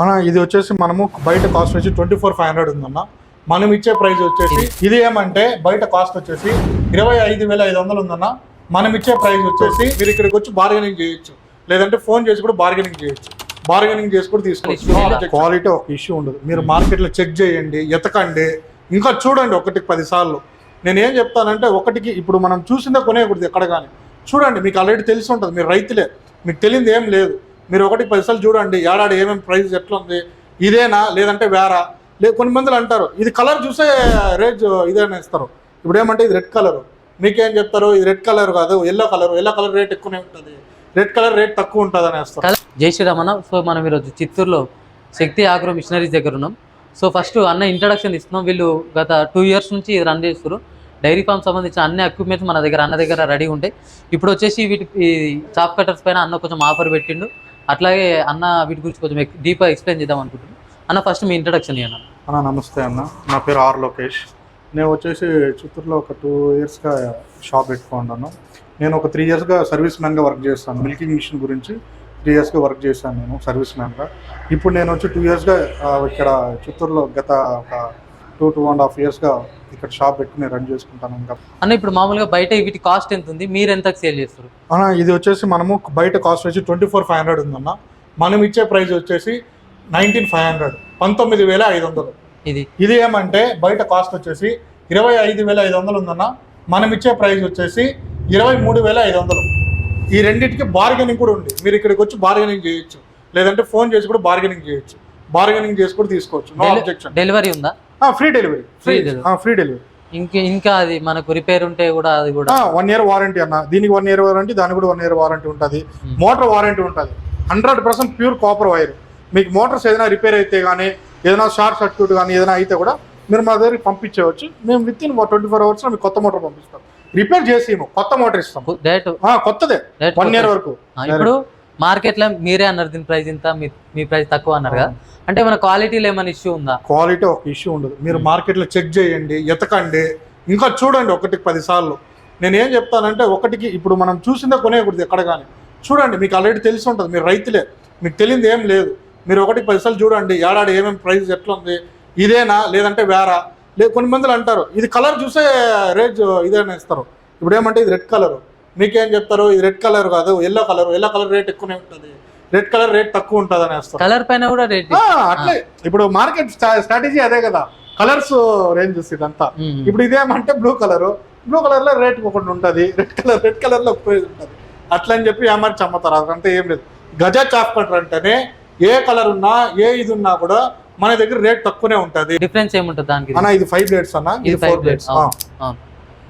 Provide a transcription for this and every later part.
అన్న ఇది వచ్చేసి మనము బయట కాస్ట్ వచ్చి ట్వంటీ ఫోర్ ఫైవ్ హండ్రెడ్ ఉందన్న. మనం ఇచ్చే ప్రైస్ వచ్చేసి ఇది. ఏమంటే బయట కాస్ట్ వచ్చేసి ఇరవై ఐదు వేల ఐదు వందలు ఉందన్న. మనం ఇచ్చే ప్రైస్ వచ్చేసి మీరు ఇక్కడికి వచ్చి బార్గెనింగ్ చేయొచ్చు. లేదంటే ఫోన్ చేసి కూడా బార్గెనింగ్ చేయొచ్చు. బార్గెనింగ్ చేసి కూడా తీసుకోవచ్చు. క్వాలిటీ ఒక ఇష్యూ ఉండదు. మీరు మార్కెట్లో చెక్ చేయండి ఎతకండి. ఇంకా చూడండి ఒకటికి పది సార్లు నేను ఏం చెప్తానంటే ఒకటికి ఇప్పుడు మనం చూసిందే కొనేయకూడదు ఎక్కడ కానీ. చూడండి మీకు ఆల్రెడీ తెలిసి ఉంటుంది. మీరు రైతులే. మీకు తెలియదు ఏం లేదు. మీరు ఒకటి పైసలు చూడండి ఏడాది ఏమేమి ప్రైస్ ఎట్లా ఉంది ఇదేనా లేదంటే వేరా? లే కొన్ని మందులు అంటారు. ఇది కలర్ చూసే రేజ్ ఇదేనా ఇస్తారు. ఇప్పుడు ఏమంటే ఇది రెడ్ కలర్ మీకేం చెప్తారు? ఇది రెడ్ కలర్ కాదు yellow colour yellow colour rate ఎక్కువనే ఉంటుంది. రెడ్ కలర్ రేట్ తక్కువ ఉంటుంది అని వేస్తారు జై శ్రీరామన్న. సో మనం ఈరోజు చిత్తూరులో శక్తి ఆగ్రో మిషనరీస్ దగ్గర ఉన్నాం. సో ఫస్ట్ అన్న ఇంట్రడక్షన్ ఇస్తున్నాం. వీళ్ళు గత టూ ఇయర్స్ నుంచి ఇది రన్ చేస్తారు డైరీ ఫామ్ సంబంధించిన అన్ని ఎక్విప్మెంట్స్ మన దగ్గర అన్న దగ్గర రెడీ ఉంటాయి ఇప్పుడు వచ్చేసి వీటి ఈ చాప్ కటర్స్ పైన అన్న కొంచెం ఆఫర్ పెట్టిండు. అట్లాగే అన్న వీటి గురించి కొంచెం డీప్గా ఎక్స్ప్లెయిన్ చేద్దాం అనుకుంటున్నాను. అన్న ఫస్ట్ మీ ఇంట్రడక్షన్ అన్న. అన్న నమస్తే అన్న. నా పేరు ఆర్ లోకేష్. నేను వచ్చేసి చిత్తూరులో ఒక టూ ఇయర్స్గా షాప్ పెట్టుకున్నాను నేను ఒక త్రీ ఇయర్స్గా సర్వీస్ మ్యాన్గా వర్క్ చేస్తాను. మిల్కింగ్ మిషన్ గురించి త్రీ ఇయర్స్గా వర్క్ చేశాను నేను సర్వీస్ మ్యాన్గా ఇప్పుడు నేను వచ్చి టూ ఇయర్స్గా ఇక్కడ చిత్తూరులో గత ఒక టూ టూ అండ్ హాఫ్ ఇయర్స్గా ఇక్కడ షాప్ పెట్టుకుని రన్ చేసుకుంటాను ఇంకా. అన్న ఇప్పుడు మామూలుగా బయట వీటి కాస్ట్ ఎంత ఉంది మీరు ఎంతకు సేల్ చేస్తారు? అన్న ఇది వచ్చేసి మనము బయట కాస్ట్ వచ్చి ట్వంటీ ఫోర్ ఫైవ్ హండ్రెడ్ ఉందన్న. మనం ఇచ్చే ప్రైస్ వచ్చేసి నైన్టీన్ ఫైవ్ హండ్రెడ్ పంతొమ్మిది వేల ఐదు వందలు. ఇది? ఇది ఏమంటే బయట కాస్ట్ వచ్చేసి ఇరవై ఐదు వేల ఐదు వందలు ఉందన్న. మనం ఇచ్చే ప్రైస్ వచ్చేసి ఇరవై మూడు వేల ఐదు వందలు. ఈ రెండింటికి బార్గెనింగ్ కూడా ఉంది. మీరు ఇక్కడికి వచ్చి బార్గెనింగ్ చేయొచ్చు. లేదంటే ఫోన్ చేసి కూడా బార్గెనింగ్ చేయొచ్చు. బార్గెనింగ్ చేసి కూడా తీసుకోవచ్చు. నో అబ్జెక్షన్ డెలివరీ ఉందా? Free delivery free. Free delivery ఇంకా ఇంకా అది మనకు రిపేర్ ఉంటే కూడా అది కూడా. వన్ ఇయర్ వారంటీ అన్న. దీనికి వన్ ఇయర్ వారంటీ దానికి కూడా వన్ ఇయర్ వారంటీ ఉంటుంది. మోటార్ వారంటీ ఉంటుంది. Hundred percent pure copper wire మీకు మోటార్స్ ఏదైనా రిపేర్ అయితే కానీ ఏదైనా షార్ట్ సర్క్యూట్ కానీ ఏదైనా అయితే కూడా మీరు మా దగ్గరికి పంపించవచ్చు. మేము విత్ ఇన్ ట్వంటీ ఫోర్ అవర్స్లో మీకు కొత్త మోటార్ పంపిస్తాం. రిపేర్ చేసి కొత్త మోటార్ ఇస్తాం. కొత్తదే. వన్ ఇయర్ వరకు. ఇప్పుడు మార్కెట్లో మీరే అన్నారు దీని ప్రైస్ ఇంత మీ మీ ప్రైస్ తక్కువ అన్నారు కదా. అంటే మన క్వాలిటీలో ఏమైనా ఇష్యూ ఉందా? క్వాలిటీ ఒక ఇష్యూ ఉండదు. మీరు మార్కెట్లో చెక్ చేయండి ఎతకండి. ఇంకా చూడండి ఒకటికి పది సార్లు నేను ఏం చెప్తానంటే ఒకటికి ఇప్పుడు మనం చూసిందే కొనేయకూడదు ఎక్కడ కానీ. చూడండి మీకు ఆల్రెడీ తెలిసి ఉంటుంది. మీరు రైతులే. మీకు తెలియదు ఏం లేదు. మీరు ఒకటికి పది సార్లు చూడండి ఏడాది ఏమేమి ప్రైస్ ఎట్లా ఉంది ఇదేనా లేదంటే వేరా? లే కొన్ని మందిలు అంటారు. ఇది కలర్ చూసే రేజ్ ఇదేనా ఇస్తారు. ఇప్పుడు ఏమంటే ఇది రెడ్ కలర్ మీకేం చెప్తారు? ఇది రెడ్ కలర్ కాదు yellow colour. Yellow colour rate ఎక్కువనే ఉంటుంది. రెడ్ కలర్ రేట్ తక్కువ ఉంటుంది అని వేస్తారు. కలర్ పైన కూడా రేట్ అట్లే. ఇప్పుడు మార్కెట్ స్ట్రాటజీ అదే కదా. కలర్స్ రేంజెస్ ఇదంతా. ఇప్పుడు ఇదేమంటే బ్లూ కలర్. బ్లూ కలర్లో రేట్ ఒకటి ఉంటుంది. రెడ్ కలర్ రెడ్ కలర్లో ప్రైస్ ఉంటుంది. అట్లా అని చెప్పి ఏమార్చి అమ్ముతారు అదంతా ఏం లేదు. గజా చాప్ కట్టర్ అంటేనే ఏ కలర్ ఉన్నా ఏ ఇది ఉన్నా కూడా మన దగ్గర రేట్ తక్కువనే ఉంటుంది. డిఫరెన్స్ ఏముంటుంది దానికి? అన్న ఇది ఫైవ్ ప్లేట్స్ అన్న. ఇది ఫోర్ ప్లేట్స్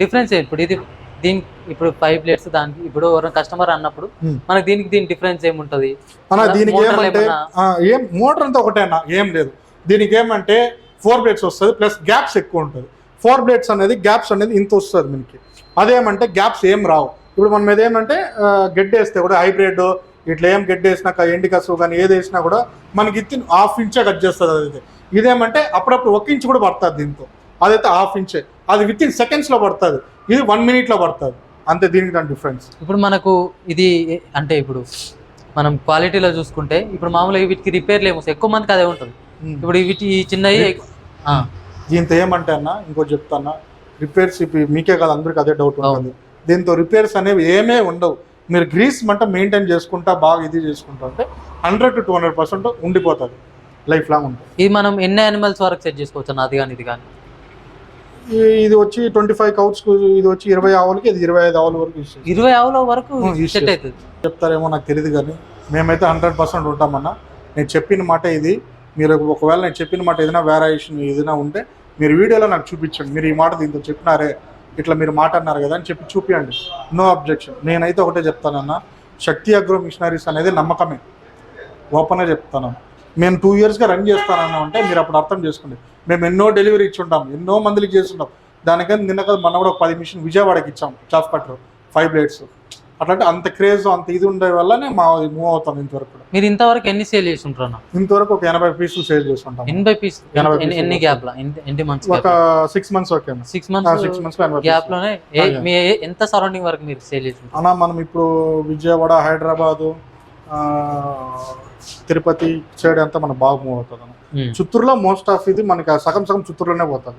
డిఫరెన్స్ ఇప్పుడు ఇది? దీనికి ఇప్పుడు ఫైవ్ ప్లేట్స్ దానికి ఇప్పుడు కస్టమర్ అన్నప్పుడు. మనకి దీనికి దీని డిఫరెన్స్ ఏముంటది? దీనికి ఏమంటే ఏం మోటార్ అంతా ఒకటే అన్న ఏం లేదు. దీనికి ఏమంటే ఫోర్ బ్లేడ్స్ వస్తుంది ప్లస్ గ్యాప్స్ ఎక్కువ ఉంటుంది. ఫోర్ బ్లేడ్స్ అనేది గ్యాప్స్ అనేది ఇంత వస్తుంది మనకి. అదేమంటే గ్యాప్స్ ఏం రావు. ఇప్పుడు మనం మీద ఏమంటే గడ్డి వేస్తే కూడా హైబ్రిడ్ ఇట్లా ఏం గడ్డి వేసినా ఎండి కసువు కానీ ఏది వేసినా కూడా మనకి ఇత్తి హాఫ్ ఇంచే కట్ చేస్తుంది అది ఇదేమంటే అప్పుడప్పుడు ఒక ఇంచ్ కూడా పడుతుంది దీంతో. అదైతే హాఫ్ ఇంచే అది విత్ ఇన్ సెకండ్స్లో పడుతుంది. ఇది వన్ మినిట్లో పడుతుంది అంతే దీనికి దాని డిఫరెన్స్ ఇప్పుడు మనకు ఇది అంటే ఇప్పుడు మనం క్వాలిటీలో చూసుకుంటే ఇప్పుడు మామూలుగా వీటికి రిపేర్లు ఏమో ఎక్కువ మందికి అదే ఉంటుంది. ఇప్పుడు వీటి ఈ చిన్నవి దీంతో ఏమంటే అన్న ఇంకోటి చెప్తానా రిపేర్స్ ఇప్పుడు మీకే కాదు అందరికి అదే డౌట్ ఉంటుంది. దీంతో రిపేర్స్ అనేవి ఏమే ఉండవు. మీరు గ్రీస్ మంట మెయింటైన్ చేసుకుంటా బాగా ఇది చేసుకుంటా అంటే hundred to two hundred percent ఉండిపోతుంది. లైఫ్ లాంగ్ ఉంటుంది. ఇది మనం ఎన్ని యానిమల్స్ వరకు సెట్ చేసుకోవచ్చు అన్న అది కానీ ఇది కానీ? ఇది వచ్చి ట్వంటీ ఫైవ్ కౌట్స్ ఇది వచ్చి ఇరవై ఆవులకి ఇది ఇరవై ఐదు ఆవుల వరకు ఇరవై ఆవుల వరకు సెట్. అవుతుంది. చెప్తారేమో నాకు తెలియదు కానీ మేమైతే హండ్రెడ్ పర్సెంట్ ఉంటామన్నా. నేను చెప్పిన మాట ఇది. మీరు ఒకవేళ నేను చెప్పిన మాట ఏదైనా వేరియేషన్ ఏదైనా ఉంటే మీరు వీడియోలో నాకు చూపించండి. మీరు ఈ మాట దీంతో చెప్పినారే ఇట్లా మీరు మాట అన్నారు కదా అని చెప్పి చూపించండి నో అబ్జెక్షన్ నేనైతే ఒకటే చెప్తానన్నా శక్తి అగ్రో మిషనరీస్ అనేది నమ్మకమే. ఓపెన్గా చెప్తాను. మేము టూ ఇయర్స్గా రన్ చేస్తానన్నా అంటే మీరు అప్పుడు అర్థం చేసుకోండి. మేము ఎన్నో డెలివరీ ఇచ్చుంటాం ఎన్నో మందికి చేస్తుంటాం. దానికని నిన్న కదా మన కూడా ఒక పది మిషన్ విజయవాడకి ఇచ్చాం చాఫ్ కట్టర్ ఫైవ్ ప్లేట్స్ అట్లాంటి అంత క్రేజ్ అంత ఇది ఉండే వల్లనే మా మూవ్ అవుతాం ఇంతవరకు మీరు ఇంతవరకు ఎన్ని సేల్ చేసి ఉంటారు అన్న? ఇంతవరకు ఒక ఎనభై పీసులు సేల్ చేస్తుంటాం. ఎనభై పీస్ ఎనభై ఎన్ని-. గ్యాప్ ఎన్ని మంత్స్ ఒక six months okay six six months months ఎనభై గ్యాప్. లోనే ఎంత సరౌండింగ్ వరకు మీరు సేల్ చేసి ఉంటారు అన్న మనం ఇప్పుడు విజయవాడ హైదరాబాదు తిరుపతి సైడ్ అంతా మనకు బాగా మూవ్ అవుతుంది. చిత్తూరులో మోస్ట్ ఆఫ్ ఇది మనకి సగం సగం చిత్తూరులోనే పోతుంది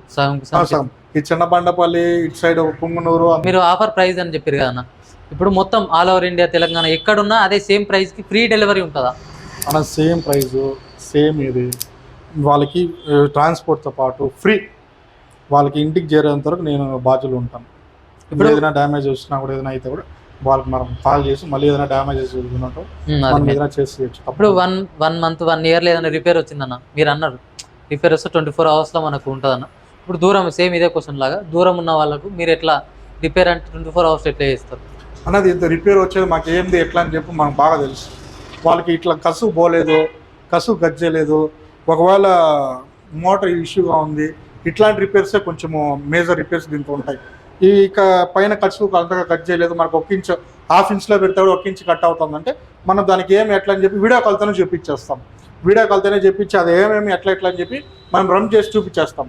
సగం- ఈ చిన్నబండపల్లి ఇటు సైడ్ పుంగనూరు మీరు ఆఫర్ ప్రైస్ అని చెప్పారు కదా ఇప్పుడు మొత్తం ఆల్ ఓవర్ ఇండియా తెలంగాణ ఎక్కడున్నా అదే సేమ్ ప్రైస్కి ఫ్రీ డెలివరీ ఉంటుందా? మన సేమ్ ప్రైస్ సేమ్ ఇది. వాళ్ళకి ట్రాన్స్పోర్ట్తో పాటు ఫ్రీ వాళ్ళకి ఇంటికి చేరేంత వరకు నేను బాధ్యులు ఉంటాను. ఇప్పుడు ఇప్పుడు- ఏదైనా డ్యామేజ్ వచ్చినా కూడా ఏదైనా అయితే కూడా. వాళ్ళకి మనం కాల్ చేసి మళ్ళీ ఏదైనా డ్యామేజెస్ మనం మీరు- ఏదైనా చేసి. ఇప్పుడు వన్ వన్ మంత్ వన్ ఇయర్లో ఏదైనా రిపేర్ వచ్చిందన్న మీరు అన్నారు రిపేర్ వస్తే ట్వంటీ ఫోర్ అవర్స్లో మనకు ఉంటుందన్న. ఇప్పుడు దూరం సేమ్ ఇదే క్వశ్చన్ లాగా దూరం ఉన్న వాళ్ళకు మీరు ఎట్లా రిపేర్ అంటే ట్వంటీ ఫోర్ అవర్స్ ఎట్లా చేస్తారు? అన్నది ఇంత రిపేర్ వచ్చేది మాకు ఏంది ఎట్లా అని చెప్పి మనకు బాగా తెలుసు. వాళ్ళకి ఇట్లా కసు పోలేదు కసు గజ్జలేదు. ఒకవేళ మోటార్ ఇష్యూగా ఉంది ఇట్లాంటి రిపేర్సే కొంచెము మేజర్ రిపేర్స్ దీంట్లో ఉంటాయి. ఈ పైన కసు అంతగా కట్ చేయలేదు. మనకు ఒక ఇంచ్ హాఫ్ ఇంచ్లో పెడతాడు ఒక ఇంచ్ కట్ అవుతుందంటే మనం దానికి ఏమి ఎట్లా అని చెప్పి వీడియో కాల్తోనే చూపించేస్తాం. వీడియో కాల్తోనే చెప్పించి అది ఏమేమి ఎట్లా ఎట్లా అని చెప్పి మనం రన్ చేసి చూపించేస్తాం.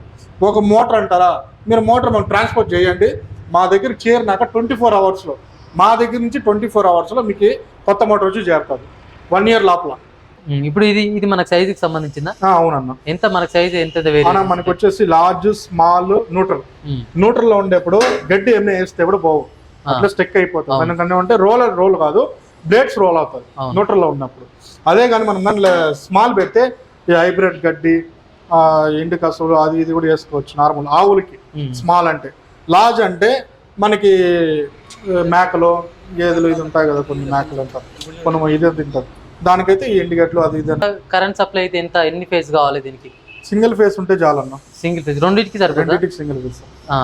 ఒక మోటార్ అంటారా? మీరు మోటార్ మనం ట్రాన్స్పోర్ట్ చేయండి. మా దగ్గర చేరినాక ట్వంటీ ఫోర్ అవర్స్లో మా దగ్గర నుంచి ట్వంటీ ఫోర్ అవర్స్లో మీకు కొత్త మోటార్ వచ్చి చేరుతుంది. వన్ ఇయర్ లోపల. ఇప్పుడు ఇది ఇది మనకు సైజుకి సంబంధించిందా? ఆ, అవునన్న. ఎంత మనకు సైజ్ ఎంత మన మనకు వచ్చేసి లార్జ్ స్మాల్ న్యూట్రల్ న్యూట్రల్లో ఉండేప్పుడు గడ్డి ఏమైనా వేస్తే కూడా పోవు. అట్లా స్టెక్ అయిపోతుంది. ఎందుకంటే అంటే రోలర్ రోల్ కాదు బ్లేడ్స్ రోల్ అవుతుంది అవును. న్యూట్రల్లో ఉన్నప్పుడు. అదే కానీ మనం దాంట్లో స్మాల్ పెడితే ఈ హైబ్రిడ్ గడ్డి ఆ, ఎండు కసులు అది ఇది కూడా వేసుకోవచ్చు నార్మల్ ఆవులకి స్మాల్ అంటే. లార్జ్ అంటే మనకి మేకలు గేదెలు ఇది ఉంటాయి కదా కొన్ని మేకలు అంతా కొన్ని ఇదే తింటారు. దానికైతే ఈ ఎండుగడ్లు అది ఇది కరెంట్ సప్లై అయితే ఎంత ఎన్ని ఫేజ్ కావాలి దీనికి? సింగిల్ ఫేస్ ఉంటే చాలన్న. సింగిల్ ఫేజ్ రెండింటికి సరిపోతుందా? రెండింటికి సింగిల్ ఫేస్ ఆ.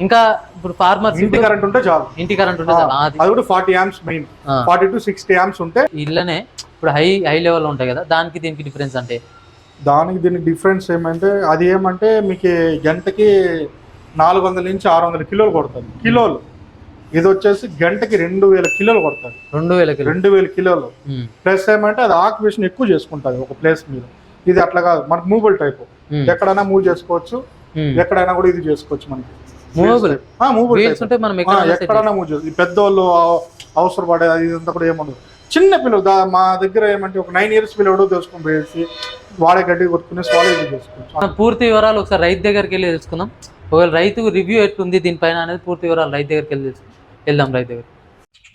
ఇంకా ఇప్పుడు ఫార్మర్స్ ఇంటి కరెంట్ ఉంటే చాలు. ఇంటి కరెంట్ కదా, అది. కూడా forty amps main. Forty to sixty amps ఉంటే ఇళ్ళనే ఇప్పుడు హై హై లెవెల్ ఉంటాయి కదా దానికి దీనికి డిఫరెన్స్ అంటే? దానికి దీనికి డిఫరెన్స్ ఏమంటే అది ఏమంటే మీకు గంటకి నాలుగు వందల నుంచి ఆరు వందల కిలోలు కొడుతుంది కిలోలు. ఇది వచ్చేసి గంటకి రెండు వేల కిలోలు కొడుతుంది రెండు వేల రెండు వేల కిలోలు. ప్లస్ ఏమంటే అది ఆక్యుపేషన్ ఎక్కువ చేసుకుంటుంది ఒక ప్లేస్ మీద. ఇది అట్లా కాదు మనకు మూవబుల్ టైప్. ఎక్కడైనా మూవ్ చేసుకోవచ్చు. ఎక్కడైనా కూడా ఇది చేసుకోవచ్చు మనకి? మూవబుల్ ఎక్కడైనా మూవ్ చేసుకోవచ్చు పెద్దోళ్ళు అవసరం పడే ఇదంతా కూడా ఏముండదు. చిన్న పిల్లలు మా దగ్గర ఏమంటే ఒక నైన్ ఇయర్స్ పిల్లడు తెలుసుకొని పోయేసి వాడే గడ్డి కొట్టుకునేసి వాడే ఇది చేసుకోవచ్చు. పూర్తి వివరాలు ఒకసారి రైతు దగ్గరికి వెళ్ళి తెలుసుకుందాం. ఒకవేళ రైతు రివ్యూ ఎట్లుంది దీనిపైన అనేది పూర్తి వివరాలు రైతు దగ్గరికి వెళ్ళి తెలుసు వెళ్దాం రైతు దగ్గర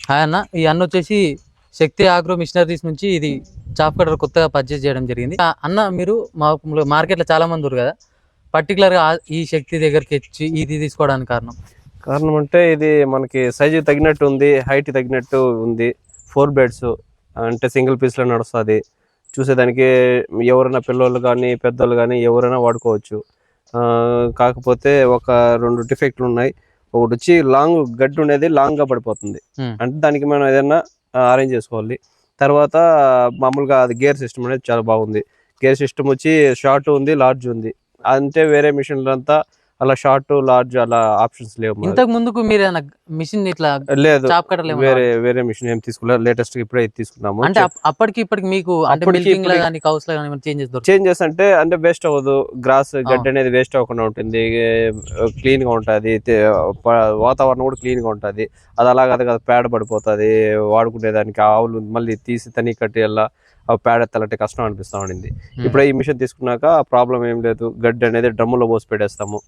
హాయ్ అన్న ఈ అన్న వచ్చేసి శక్తి ఆగ్రో మిషనరీస్ నుంచి ఇది చాప్ కటర్ కొత్తగా పర్చేజ్ చేయడం జరిగింది. ఆ అన్న మీరు మా మార్కెట్లో చాలా మంది ఉన్నారు కదా? పర్టికులర్గా ఈ శక్తి దగ్గరికి వచ్చి ఇది తీసుకోవడానికి కారణం? కారణం అంటే ఇది మనకి సైజు తగినట్టు ఉంది హైట్ తగినట్టు ఉంది. ఫోర్ బెడ్స్ అంటే సింగిల్ పీస్లో నడుస్తుంది. చూసేదానికి ఎవరైనా పిల్లోళ్ళు కానీ పెద్దోళ్ళు కానీ ఎవరైనా వాడుకోవచ్చు. కాకపోతే ఒక రెండు డిఫెక్ట్లు ఉన్నాయి. ఒకటి వచ్చి లాంగ్ గడ్డి ఉండేది లాంగ్గా పడిపోతుంది. Hmm. అంటే దానికి మనం ఏదైనా అరేంజ్ చేసుకోవాలి. తర్వాత మామూలుగా అది గేర్ సిస్టమ్ అనేది చాలా బాగుంది. గేర్ సిస్టమ్ వచ్చి షార్ట్ ఉంది లార్జ్ ఉంది. అంటే వేరే మిషన్లు అంతా అలా షార్ట్ లార్జ్ అలా ఆప్షన్స్ లేవు. ఇంతకు ముందుకు మీరు మిషన్ ఇట్లా లేదు వేరే వేరే మిషన్ ఏం తీసుకోలేదు లేటెస్ట్ ఇప్పుడే తీసుకున్నాము. అంటే అప్- అప్పటికి ఇప్పటికి మీకు చేంజెస్ అంటే అంటే వేస్ట్ అవ్వదు. గ్రాస్ గడ్డి అనేది వేస్ట్ అవ్వకుండా ఉంటుంది. క్లీన్గా ఉంటుంది. వాతావరణం కూడా క్లీన్గా ఉంటుంది. అది అలా కాదు పేడ పడిపోతుంది. వాడుకునేదానికి ఆవులు మళ్ళీ తీసి తని కట్టి వెళ్ళా ఆ పేడ ఎత్తాలంటే కష్టం అనిపిస్తా ఉండింది. ఇప్పుడు ఈ మిషన్ తీసుకున్నాక ఆ ప్రాబ్లం ఏం లేదు. గడ్డి అనేది డ్రమ్ములో పోసి పెట్టేస్తాము.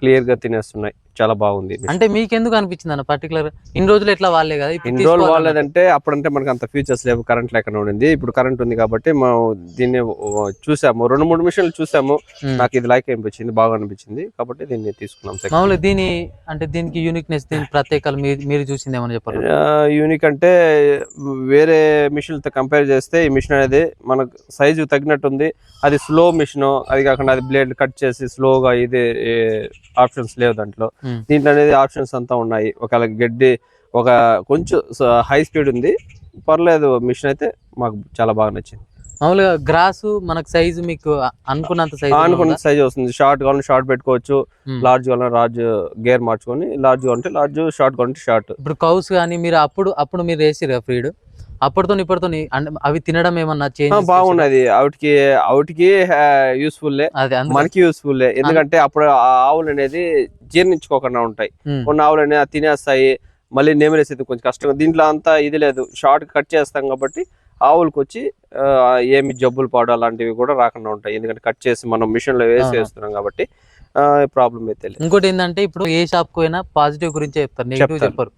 క్లియర్గా తినేస్తున్నాయి. చాలా బాగుంది. అంటే మీకెందుకు అనిపించింది అన్న? పర్టికులర్ ఇన్ని రోజులు ఎట్లా వాళ్ళే కదా? ఇన్ని రోజులు వాడలేదంటే అప్పుడంటే మనకి అంత ఫీచర్స్ లేవు కరెంట్ లేకుండా ఉండింది. ఇప్పుడు కరెంట్ ఉంది కాబట్టి మనం దీన్ని చూసాము. రెండు మూడు మిషన్లు చూసాము. ఉమ్. నాకు ఇది లైక్ అనిపించింది బాగా అనిపించింది. కాబట్టి దీన్ని తీసుకున్నాం. మామూలుగా దీని అంటే దీనికి యూనిక్నెస్ దీని ప్రత్యేకలు మీరు చూసింది ఏమని చెప్పారు యూనిక్ అంటే వేరే మిషన్లతో కంపేర్ చేస్తే ఈ మిషన్ అనేది మనకు సైజు తగినట్టుంది. అది స్లో మిషన్ అది కాకుండా అది బ్లేడ్ కట్ చేసి స్లోగా ఇది ఆప్షన్స్ లేవు దాంట్లో. దీంట్లో అనేది ఆప్షన్స్ అంతా ఉన్నాయి. ఒకవేళ గడ్డి ఒక కొంచెం హై స్పీడ్ ఉంది పర్లేదు మిషన్ అయితే మాకు చాలా బాగా నచ్చింది. మామూలుగా గ్రాస్ మనకు సైజు మీకు అనుకున్నంత సైజు అనుకున్న సైజ్ వస్తుంది. షార్ట్ కావాలంటే షార్ట్ పెట్టుకోవచ్చు. లార్జ్ కావాలంటే లార్జ్ గేర్ మార్చుకొని లార్జ్ కావాలంటే లార్జ్ షార్ట్ కావాలంటే షార్ట్ ఇప్పుడు కౌస్ కానీ మీరు అప్పుడు అప్పుడు మీరు వేసిరు ఫ్రీడ్ అప్పటితో ఇప్పటితో అవి తినడం ఏమన్నా చేంజ్ బాగున్నది. అవుట్కి అవుట్కి యూస్ఫుల్ మనకి యూస్ఫుల్ ఎందుకంటే అప్పుడు ఆవులు అనేది జీర్ణించుకోకుండా ఉంటాయి. కొన్ని ఆవులు అనేది తినేస్తాయి. మళ్ళీ నేమరేసేది కొంచెం కష్టంగా. దీంట్లో అంతా ఇది లేదు. షార్ట్ కట్ చేస్తాం కాబట్టి ఆవులకు వచ్చి ఏమి జబ్బులు పాడు అలాంటివి కూడా రాకుండా ఉంటాయి. ఎందుకంటే కట్ చేసి మనం మిషన్లో వేసి. వేస్తున్నాం కాబట్టి ప్రాబ్లం అయితే ఇంకోటి ఏంటంటే ఇప్పుడు ఏ షాప్కు అయినా పాజిటివ్ గురించే చెప్తారు. నెగిటివ్. చెప్పరు?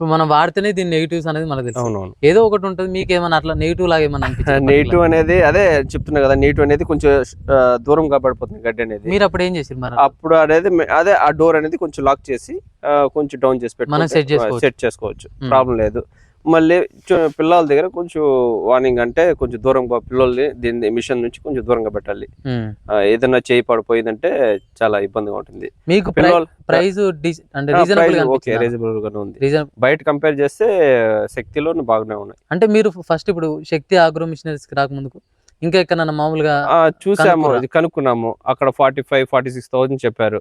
ఇప్పుడు మనం వాడితేనే దీని నెగిటివ్స్ అనేది మనకు తెలుసు. ఏదో ఒకటి ఉంటుంది మీకు ఏమైనా అట్లా నెగిటివ్ లాగా ఏమైనా అనిపించిందా? నెగిటివ్ అనేది అదే చెప్తున్నా కదా నెగిటివ్ అనేది కొంచెం ఆ, దూరంగా పడిపోతుంది గడ్డి అనేది. మీరు అప్పుడు ఏం చేసారు మరి? అప్పుడు అనేది అదే ఆ డోర్ అనేది కొంచెం లాక్ చేసి కొంచెం డౌన్ చేసి మనం set చేసుకోవచ్చు. సెట్ చేసుకోవచ్చు. Hmm. ప్రాబ్లం లేదు. మళ్ళీ పిల్లల దగ్గర కొంచెం వార్నింగ్ అంటే కొంచెం దూరంగా పిల్లల్ని దీన్ని మిషన్ నుంచి కొంచెం దూరంగా పెట్టాలి. ఏదైనా చేయి పడిపోయిందంటే చాలా ఇబ్బందిగా ఉంటుంది. మీకు పిల్లలు ప్రైస్ అంటే రీజనబుల్ ఓకే రీజనబుల్ గానే ఉంది. రీజన్ బయట కంపేర్ చేస్తే శక్తిలో బాగానే ఉన్నాయి. అంటే మీరు ఫస్ట్ ఇప్పుడు శక్తి ఆగ్రో మిషనరీస్కి రాకముందుకు ఇంకా ఎక్కడన్నా మామూలుగా చూసాము కనుక్కున్నాము. అక్కడ forty five forty six thousand చెప్పారు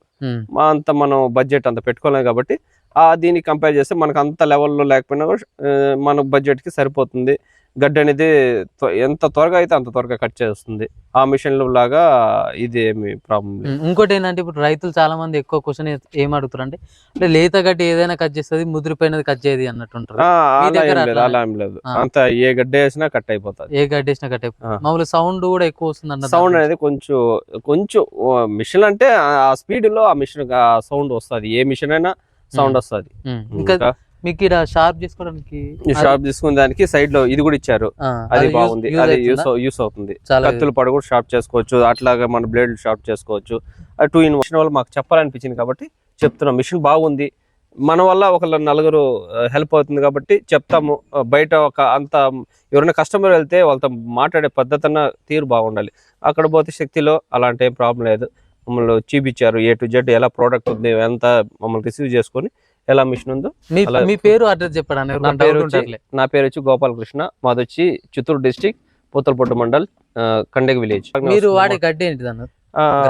మా అంత మనం బడ్జెట్ అంత పెట్టుకోలేం కాబట్టి దీన్ని కంపేర్ చేస్తే మనకు అంత లెవెల్లో లేకపోయినా మన బడ్జెట్కి సరిపోతుంది. గడ్డి అనేది ఎంత త్వరగా అయితే అంత త్వరగా కట్ చేస్తుంది. ఆ మిషన్ లాగా ఇది ఏమి ప్రాబ్లం ఇంకోటి ఏంటంటే ఇప్పుడు రైతులు చాలా మంది ఎక్కువ క్వశ్చన్ ఏం అడుగుతారు అంటే అంటే లేత గడ్డి ఏదైనా కట్ చేస్తుంది ముదిరిపోయినది కట్ చేయదు అన్నట్టు ఉంటారు ఆ, మీ అలా ఏం లేదు. అంత ఏ గడ్డ వేసినా కట్ అయిపోతుంది. ఏ గడ్డి వేసినా కట్ అయిపోతుంది. మామూలు సౌండ్ కూడా ఎక్కువ వస్తుంది అన్నారు సౌండ్ అనేది కొంచెం కొంచెం మిషన్ అంటే ఆ స్పీడ్లో ఆ మిషన్ సౌండ్ వస్తుంది. ఏ మిషన్ అయినా సౌండ్ వస్తుంది. ఇంకా మీకు ఇక్కడ షార్ప్ చేసుకోవడానికి షార్ప్ తీసుకునే దానికి సైడ్లో ఇది కూడా ఇచ్చారు. అది బాగుంది. అది? యూస్ యూస్ అవుతుంది. కత్తులు పడ కూడా షార్ప్ చేసుకోవచ్చు. అట్లాగా మన బ్లేడ్ షార్ప్ చేసుకోవచ్చు. టూ ఇన్ మిషన్ వల్ల మాకు చెప్పాలనిపించింది కాబట్టి చెప్తున్నాం. మిషన్ బాగుంది. మన వల్ల ఒకళ్ళ నలుగురు హెల్ప్ అవుతుంది కాబట్టి చెప్తాము. బయట ఒక అంత ఎవరైనా కస్టమర్ వెళ్తే వాళ్ళతో మాట్లాడే పద్ధతి అన్న తీరు బాగుండాలి. అక్కడ పోతే శక్తిలో అలాంటి ఏం ప్రాబ్లం లేదు. మమ్మల్ని చూపించారు ఏ టు జెడ్ ఎలా ప్రోడక్ట్ ఉంది ఎంత మమ్మల్ని రిసీవ్ చేసుకొని ఎలా మిషన్ ఉందో మీ పేరు అడ్రస్ చెప్పండి నా పేరు వచ్చి నా పేరు వచ్చి గోపాలకృష్ణ మాది వచ్చి చిత్తూరు డిస్టిక్ పూతలపొట్టు మండల్ కండెగ విలేజ్ మీరు వాడే గడ్డి గ్రాస్.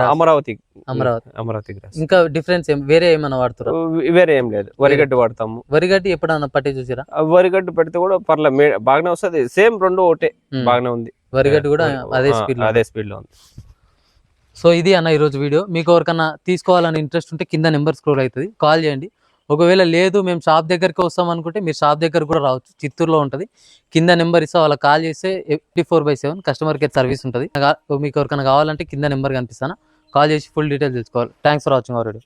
అమరావతి. అమరావతి. అమరావతి గ్రాస్ ఇంకా డిఫరెన్స్ ఏం వేరే ఏమైనా వాడుతారా? వేరే ఏం లేదు. వరిగడ్డి వాడతాము. వరి గడ్డి ఎప్పుడన్నా పట్టి చూసారా? వరిగడ్డి పెడితే కూడా పర్లే మే- బాగానే వస్తుంది. సేమ్ రెండు ఒకటే. బాగానే ఉంది. వరి గడ్డి కూడా అదే స్పీడ్ అదే స్పీడ్లో ఉంది. సో ఇది అన్న ఈరోజు వీడియో. మీకు ఎవరికన్నా తీసుకోవాలని ఇంట్రెస్ట్ ఉంటే కింద నెంబర్ స్క్రోల్ అవుతుంది. కాల్ చేయండి. ఒకవేళ లేదు మేము షాప్ దగ్గరికి వస్తాం అనుకుంటే మీరు షాప్ దగ్గర కూడా రావచ్చు. చిత్తూరులో ఉంటుంది. కింద నెంబర్ ఇస్తే వాళ్ళకి కాల్ చేస్తే eighty four by seven customer care service ఉంటుంది. మీకు ఎవరికైనా కావాలంటే కింద నెంబర్ కనిపిస్తాను? కాల్ చేసి ఫుల్ డీటెయిల్ తెలుసుకోవాలి. Thanks for watching already